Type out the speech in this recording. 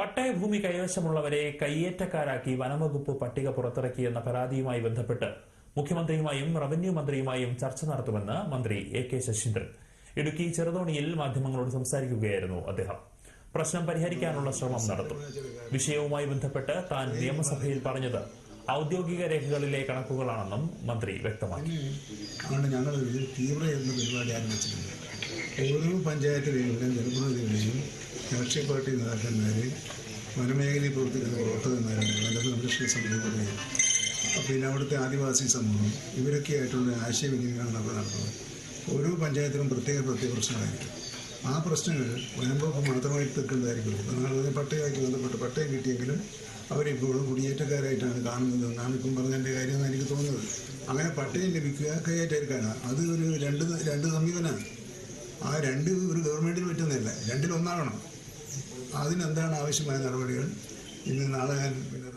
പട്ടയഭൂമി കൈവശമുള്ളവരെ കയ്യേറ്റക്കാരാക്കി വനംവകുപ്പ് പട്ടിക പുറത്തിറക്കിയെന്ന പരാതിയുമായി ബന്ധപ്പെട്ട് മുഖ്യമന്ത്രിയുമായും റവന്യൂ മന്ത്രിയുമായും ചർച്ച നടത്തുമെന്ന് മന്ത്രി എ കെ ശശീന്ദ്രൻ. ഇടുക്കി ചെറുതോണിയിൽ മാധ്യമങ്ങളോട് സംസാരിക്കുകയായിരുന്നു അദ്ദേഹം. പ്രശ്നം പരിഹരിക്കാനുള്ള ശ്രമം നടത്തും. വിഷയവുമായി ബന്ധപ്പെട്ട് താൻ നിയമസഭയിൽ പറഞ്ഞത് ഔദ്യോഗിക രേഖകളിലെ കണക്കുകളാണെന്നും മന്ത്രി വ്യക്തമാക്കി. ഞങ്ങൾ തീവ്ര പരിപാടി ആരംഭിച്ചിട്ടുണ്ട് ഓരോ ജനപ്രതിനിധികളെയും രാഷ്ട്രീയ പാർട്ടി നേതാക്കന്മാരെയും വനമേഖലയിൽ പ്രവർത്തിക്കുന്ന പ്രവർത്തകന്മാരാണ് വനത്തെ സംരക്ഷണ സമൂഹം പിന്നെ അവിടുത്തെ ആദിവാസി സമൂഹം ഇവരൊക്കെ ആയിട്ടുള്ള ആശയവിനിമയമാണ് നമ്മൾ നടത്തുന്നത്. ഓരോ പഞ്ചായത്തിലും പ്രത്യേക പ്രത്യേക പ്രശ്നങ്ങളായിരിക്കും. ആ പ്രശ്നങ്ങൾ വനംവകുപ്പ് മാത്രമായിട്ട് തീർക്കുന്നതായിരിക്കും. നാളെ പട്ടയമായിട്ട് ബന്ധപ്പെട്ട് പട്ടയം കിട്ടിയെങ്കിലും അവരിപ്പോഴും കുടിയേറ്റക്കാരായിട്ടാണ് കാണുന്നത്. എന്നാണ് ഇപ്പം പറഞ്ഞതിന്റെ കാര്യം എന്ന് എനിക്ക് തോന്നുന്നത്. അങ്ങനെ പട്ടയം ലഭിക്കുക കൈയേറ്റക്കാരാണ് അത് ഒരു രണ്ട് രണ്ട് സമീപനമാണ്. ആ രണ്ട് ഒരു ഗവൺമെന്റിന് പറ്റുന്നതല്ല. രണ്ടിലൊന്നാകണം. അതിനെന്താണ് ആവശ്യമായ നടപടികൾ? ഇന്ന് നാളെ ഞാൻ പിന്നെ